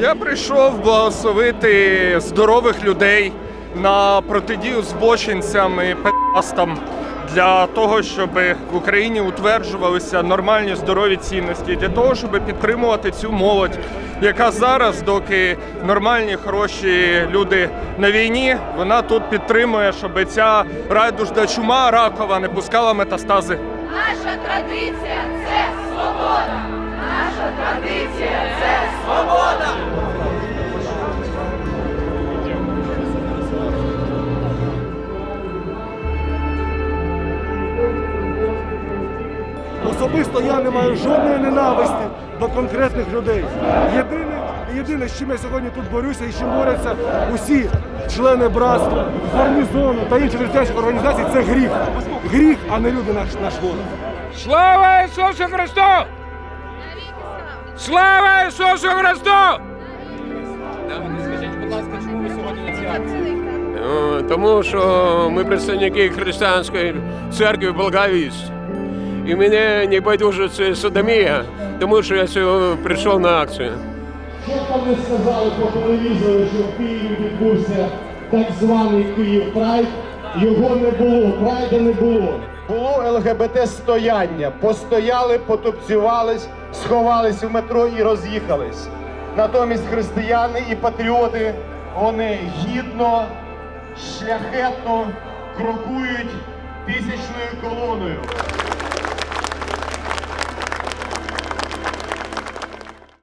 Я прийшов благословити здорових людей на протидію збочинцям і пастам для того, щоб в Україні утверджувалися нормальні здорові цінності, для того, щоб підтримувати цю молодь, яка зараз, доки нормальні, хороші люди на війні, вона тут підтримує, щоб ця райдужна чума ракова не пускала метастази. Наша традиція це Особисто я не маю жодної ненависті до конкретних людей. Єдине, єдине, з чим я сьогодні тут борюся і з чим борються усі члени братства, гарнізону та інших християнських організацій, це гріх. Гріх, а не люди наш, наш ворог. Слава Ісусу Христу! Слава Ісусу Христу! Скажіть, будь ласка, чому ви сьогодні на цій акції? Тому що ми представники християнської церкви Благовість. І мене не байдуже це садомія, тому що я сьогодні прийшов на акцію. Що там не сказали по телевізору, що в Києві відбувся так званий Київ Прайд? Його не було, прайда не було. Було ЛГБТ стояння. Постояли, потупцювались, сховались в метро і роз'їхались. Натомість християни і патріоти вони гідно, шляхетно крокують тисячною колоною.